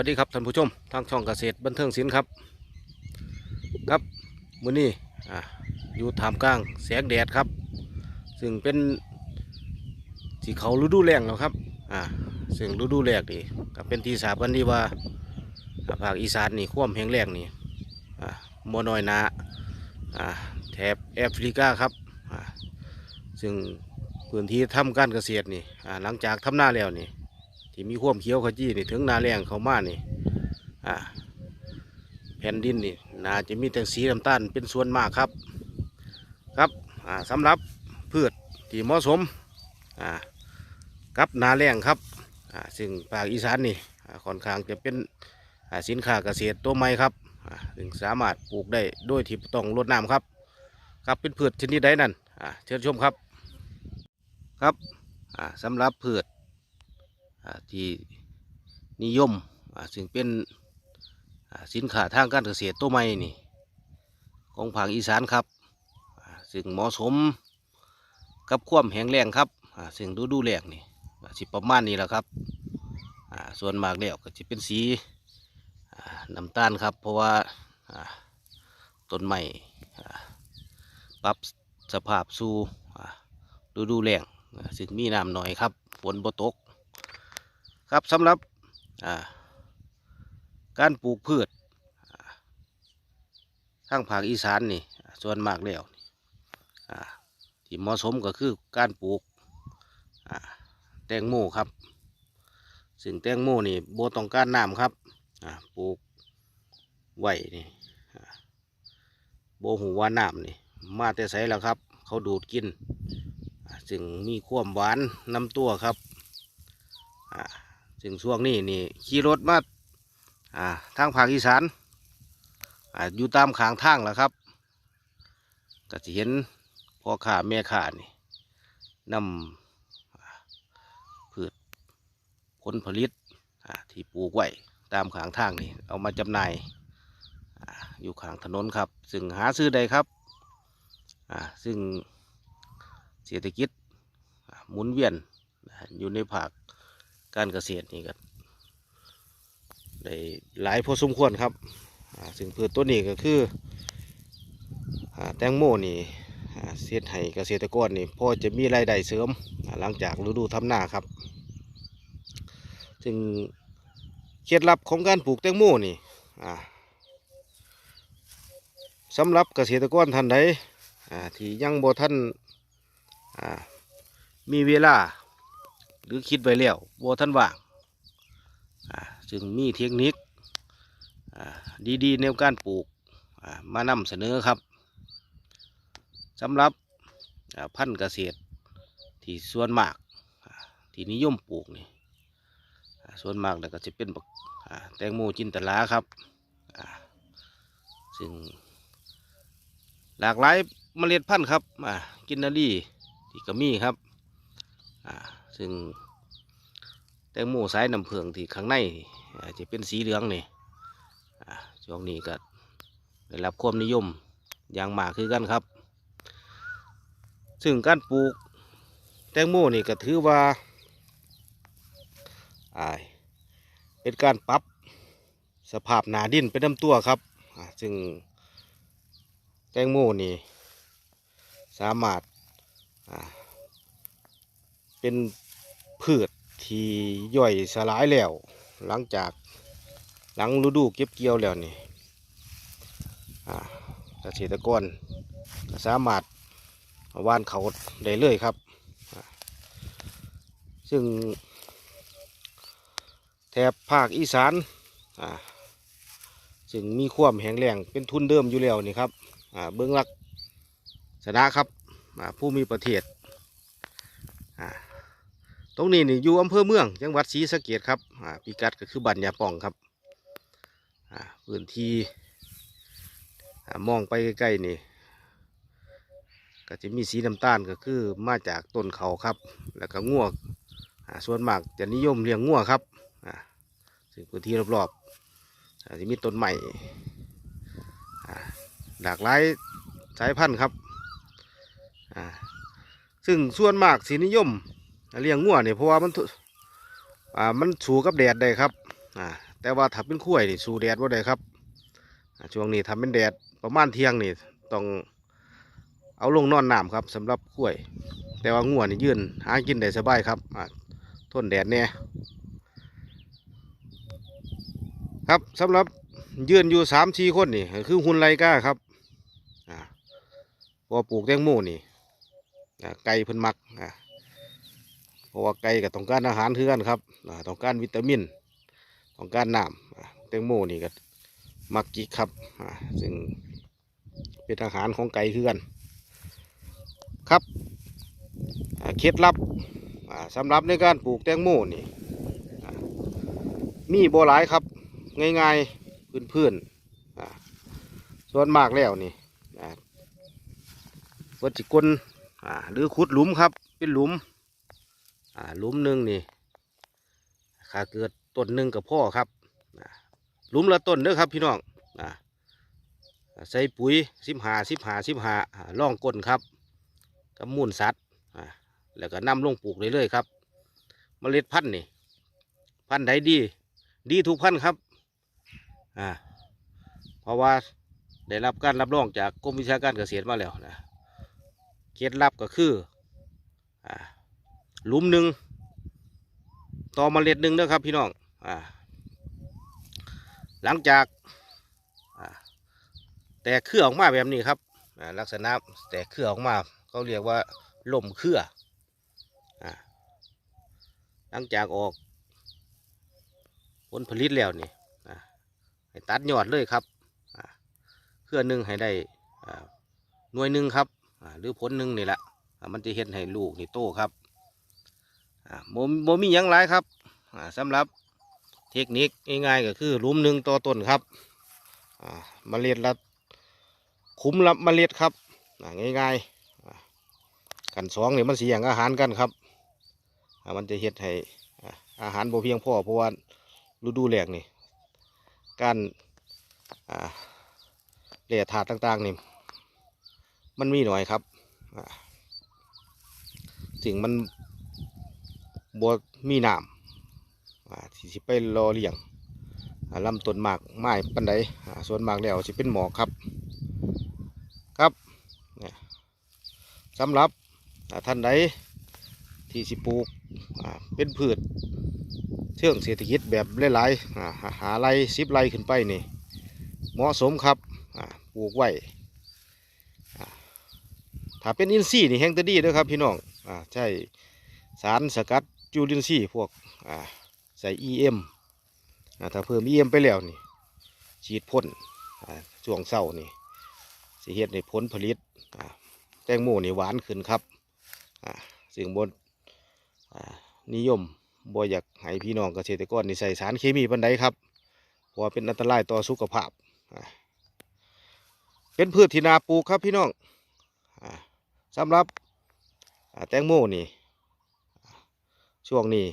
สวัสดีครับท่านผู้ชมทางช่องเกษตรบันเทิงศิลป์ครับ ครับมื้อนี้อ่าอยู่ท่ามกลางแสงแดดครับ ซึ่งเป็นสีเขาฤดูแล้งแล้วครับอ่าซึ่งฤดูแล้งนี่ก็เป็นที่ทราบกันดีว่าอ่าภาคอีสานนี่ควมแห้งแล้งนี่อ่ามัน้อยนาอ่าแถบแอฟริกาครับอ่าซึ่งพื้นที่ทำการเกษตรนี่อ่าหลังจากทำหน้าแล้วนี่ ที่มีความเขียวขจีนี่ถึงนาแรงเขามานี่อ่าแผ่นดินนี่น่าจะมีแต่สีน้ำตาลเป็นส่วนมากครับ ครับอ่าสำหรับพืชที่เหมาะสมอ่ากับนาแรงครับอ่าซึ่งภาคอีสานนี่ค่อนข้างจะเป็นสินค้าเกษตรตัวใหม่ครับซึ่งสามารถปลูกได้โดยที่บ่ต้องรดน้ำครับ ครับเป็นพืชชนิดใดนั่นเชิญชมครับครับสำหรับพืช ที่นิยมซึ่งเป็นสินค้าทางการเกษตรตัวใหม่นี่ของภาคอีสานครับซึ่งเหมาะสมกับความแห้งแล้งครับซึ่งดูดูแล้งนี่สิประมาณนี้แหละครับส่วนมากแล้วก็จะเป็นสีน้ำตาลครับ เพราะว่าต้นไม้อ่ปรับสภาพสู่อ่าฤดูแล้งซึ่งมีน้ำหน่อยครับฝนบ่ตก ครับสำหรับอ่าการปลูกพืชอ่าทางภาคอีสานนี่อ่าส่วนมากแล้วนี่อ่าที่เหมาะสมก็คือการปลูกอ่าแตงโมครับ ซึ่งแตงโมนี่โบต้องการน้ำครับอ่าปลูกไว้นี่อ่าโบหูว่าน้ำนี่มาแต่ใสแล้วครับ เขาดูดกินอ่าซึ่งมีความหวานน้ำตัวครับอ่า ซึ่งช่วงนี้นี่ขี่รถมาอ่าทางภาคอีสานอ่าอยู่ตามขางทางแล้วครับก็จะเห็นพ่อข้าแม่ข้านี่นำพืชผลผลิตที่ปลูกไว้ตามขางทางนี่เอามาจำหน่ายออยู่ขางถนนครับ ซึ่งหาซื้อได้ครับซึ่งเศรษฐกิจหมุนเวียนอยู่ในภาค การเกษตรนี่ก็ได้หลายพอสมควรครับอ่าซึ่งพืชตัวนี้ก็คือแตงโมนี่เสียให้เกษตรกรนี่พอจะมีรายได้เสริมหลังจากฤดูทำนาครับ ซึ่งเคล็ดลับของการปลูกแตงโมนี่สำหรับเกษตรกรท่านใดที่ยังบ่ท่านมีเวลา หรือคิดไว้แล้วว่าท่านว่างจึงมีเทคนิคดีๆในการปลูกมานำเสนอครับสำหรับพันธุ์เกษตรที่ส่วนมากที่นิยมปลูกนี่ส่วนมากแล้วก็จะเป็นบักแตงโมจินตลาครับซึ่งหลากหลายเมล็ดพันธุ์ครับกินนารีที่ก็มีครับ ซึ่งแตงโมสายน้ำเพืองที่ข้างในอาจะเป็นสีเหลืองนี่ช่วงนี้ก็ได้รับความนิยมอย่างมากคือกันครับ ซึ่งการปลูกแตงโมนี่ก็ถือว่าอ่าเป็นการปรับสภาพหนาดินเป็นลำตัวครับซึ่งแตงโมนี่สามารถเป็น พืชที่ย่อยสลายแล้ว หลังจากหลังฤดูเก็บเกี่ยวแล้วนี่เกษตรกรก็สามารถว่านเขาได้เลยครับ ซึ่งแถบภาคอีสานซึ่งมีความแห้งแล้งเป็นทุนเดิมอยู่แล้วนี่ครับเบื้องลักชนะครับผู้มีประเทศอ่า รงนี้นี่อยู่อำเภอเมืองจังหวัดศรีสะเกดครับอ่าพิกัดก็คือบันยาป่องครับพื้นที่มองไปใกล้ๆนี่ก็จะมีสีน้ำตาลก็คือมาจากต้นเขาครับ แล้วก็ง่วอ่าส่วนมากจะนิยมเลี้ยงง่วครับซึ่งพื้นที่รอบๆจะมีต้นใหม่หลากหลายสายพันธุ์ครับซึ่งส่วนมากสีนิยม เลี้ยงงัวเนี่ยเพราะว่ามันอ่ามันสูกับแดดได้ครับอ่าแต่ว่าถ้าเป็นขั้วยนี่สู้แดดว่าได้ครับช่วงนี้ทำเป็นแดดประมาณเที่ยงนี่ต้องเอาลงนอนน้ำครับสำหรับขั้วยแต่ว่างัวนี่ยืนหากินได้สบายครับอ่าทนแดดแน่ครับสำหรับยืนอยู่สามสี่คนนี่คือหุ่นไรก้าครับอ่าพอปลูกแตงโมนี่ไก่เพิ่นมักอ่า เพราะว่าไก่ก็ต้องการอาหารคือกันครับต้องการวิตามินต้องการน้ำอ่าแตงโมนี่ก็มักกิครับซึ่งเป็นอาหารของไก่คือกันครับเคล็ดลับอ่าสำหรับในการปลูกแตงโมนี่มีโบหลายครับง่ายๆพื้นๆส่วนมากแล้วนี่วัดจิกลหรือขุดหลุมครับ เป็นหลุม ลุมหนึ่งนี่ถ้าเกิดต้นหนึ่งกับพ่อครับลุมละต้นเด้อครับพี่น้องอใส่ปุ๋ยสิบหาสิบหาสิบหาล่องก้นครับกับมูลสัตว์แล้วก็นำลงปลูกเรื่อยๆครับ เมล็ดพันธุ์นี่ พันธุ์ใดดี ดีทุกพันธุ์ครับอ่าเพราะว่าได้รับการรับรองจากกรมวิชาการเกษตรมาแล้วนะเคล็ดลับก็คืออ่า หลุมหนึ่งต่อเมล็ดหนึ่งนะครับพี่น้องอ่าหลังจากแตกเครือออกมาแบบนี้ครับลักษณะแตกเครือออกมาเขาเรียกว่าล่มเครือหลังจากออกผลผลิตแล้วนี่ให้ตัดยอดเลยครับเครือหนึ่งให้ได้หน่วยหนึ่งครับหรือผลหนึ่งนี่แหละมันจะเห็นให้ลูกนี่โตครับ โมโมมียังไรครับอ่าสำหรับเทคนิคง่ายๆก็คือลุมหนึ่งต่อต้นครับอ่าเมล็ดละคุ้มรับเมล็ดครับง่ายๆกันสองเนี่ยมันเสียงอาหารกันครับมันจะเฮ็ดให้อาหารบ่เพียงพอเพราะว่าฤดูแล้งนี่การอ่าแร่ธาตุต่างๆนี่มันมีหน่อยครับสิ่งมัน บวมีน้ำที่สิไปรอเลี้ยงลำต้นหมากไม้ปันใดส่วนมากแล้วสิเป็นหมอกครับ ครับสำหรับท่านใดที่สิปลูกเป็นพืชเชื่องเศรษฐกิจแบบหลายๆหาไรสิบไรขึ้นไปนี่ เหมาะสมครับปลูกไว้ถ้าเป็นอินทรีย์นี่แห้งตะดีด้วยครับพี่น้องอใช่สารสกัด จุลินทรีย์พวกอ่าใส่ EM อ่าถ้าเพิ่ม EM ไปแล้วนี่ฉีดพ่นช่วงเศร้านี่สิเฮ็ดในผลผลิตแตงโมนี่หวานขึ้นครับอ่าซึ่งบนนิยมบ่อยากให้พี่น้องเกษตรกรนี่ใส่สารเคมีปันใดครับเพราะเป็นอันตรายต่อสุขภาพ เป็นพืชที่นาปลูกครับพี่น้องอสำหรับแตงโมนี่ ช่วงนี้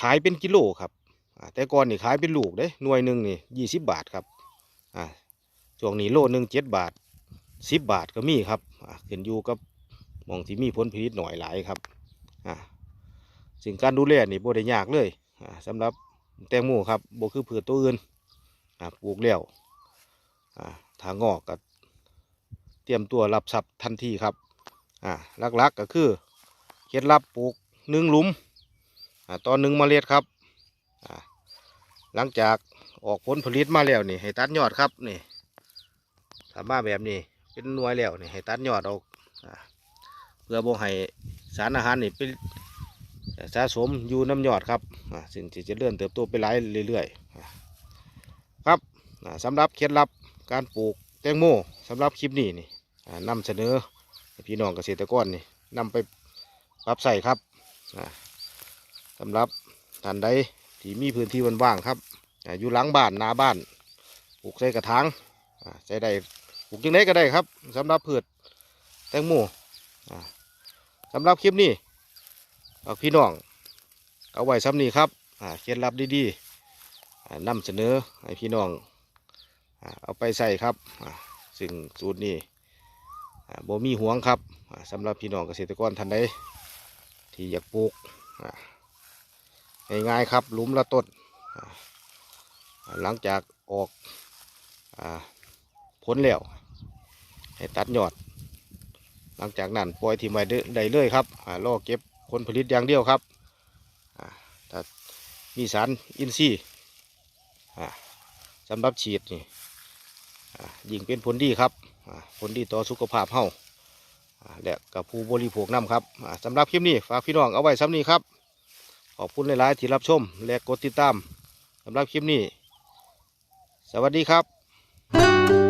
ขายเป็นกิโลครับแต่ก่อนนี่ขายเป็นลูกเด้หน่วยหนึ่งนี่ยี่สิบบาทครับอ่าช่วงนี้โลหนึ่งเจ็ดบาทสิบบาทก็มีครับอ่าขึ้นอยู่กับมองที่มีผลผลิตหน่อยหลายครับอ่าสิ่งการดูแลนี่โบได้ยากเลยอ่าสำหรับแตงโมครับโบคือพืชตัวอื่นอ่าปลูกแล้วอ่าทางงอกก็เตรียมตัวรับทรัพย์ทันทีครับอ่าหลักๆก็คือ เคล็ดลับปลูกหนึ่งหลุมอ่าต่อหนึ่งเมล็ดครับหลังจากออกผลผลิตมาแล้วนี่ให้ตัดยอดครับนี่ทำมาแบบนี้เป็นหน่วยแล้วนี่ให้ตัดยอดออกเพื่อบ่ให้สารอาหารนี่เป็นสะสมอยู่น้ำยอดครับอ่าซึ่งที่จะเลื่อนเติบโตไปหลายเรื่อยๆครับสำหรับเคล็ดลับการปลูกแตงโมสำหรับคลิปนี้นี่อ่านำเสนอพี่น้องเกษตรกรนี่นำไป ปรับใส่ครับอ่าสำหรับท่านใดที่มีพื้นที่ว่างๆครับอยู่หลังบ้านหน้าบ้านปลูกใส่กระถางใส่ได้ปลูกยังไงก็ได้ครับสำหรับพืชแตงโมอ่าสำหรับคลิปนี้ฝากพี่น้องเอาไว้ซ้ำนี้ครับเคล็ดลับดีๆอ่านำเสนอให้พี่น้องเอาไปใส่ครับอ่าซึ่งสูตรนี้อ่าบ่มีห่วงครับอ่าสำหรับพี่น้องเกษตรกรท่านใด ที่อยากปลูกง่ายๆครับหลุมละต้นหลังจากออกอาผลแล้วให้ตัดยอด หลังจากนั้นปล่อยทิ้งไว้ได้เลยครับอ่ารอเก็บผลผลิตอย่างเดียวครับอ่าถ้ามีสารอินทรีย์สำหรับฉีดนี่ยิ่งเป็นผลดีครับผลดีต่อสุขภาพเฮา และกับผู้บริโภคน้ำครับอ่าสำหรับคลิปนี้ฝากพี่น้องเอาไว้ซ้ำนี้ครับ ขอบคุณหลายๆที่รับชม และกดติดตามสำหรับคลิปนี้ สวัสดีครับ